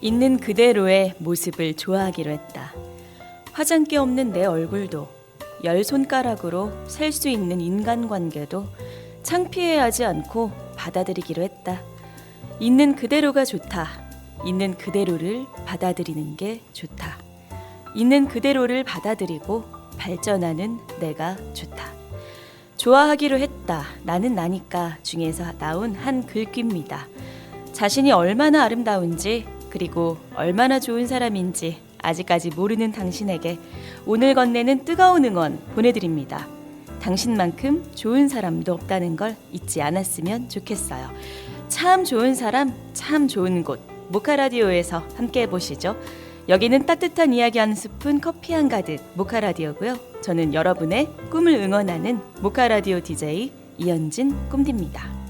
있는 그대로의 모습을 좋아하기로 했다. 화장기 없는 내 얼굴도 열 손가락으로 셀 수 있는 인간관계도 창피해하지 않고 받아들이기로 했다. 있는 그대로가 좋다. 있는 그대로를 받아들이는 게 좋다. 있는 그대로를 받아들이고 발전하는 내가 좋다. 좋아하기로 했다. 나는 나니까 중에서 나온 한 글귀입니다. 자신이 얼마나 아름다운지 그리고 얼마나 좋은 사람인지 아직까지 모르는 당신에게 오늘 건네는 뜨거운 응원 보내드립니다. 당신만큼 좋은 사람도 없다는 걸 잊지 않았으면 좋겠어요. 참 좋은 사람, 참 좋은 곳 모카라디오에서 함께 해보시죠. 여기는 따뜻한 이야기 한 스푼 커피 한 가득 모카라디오고요. 저는 여러분의 꿈을 응원하는 모카라디오 DJ 이현진 꿈디입니다.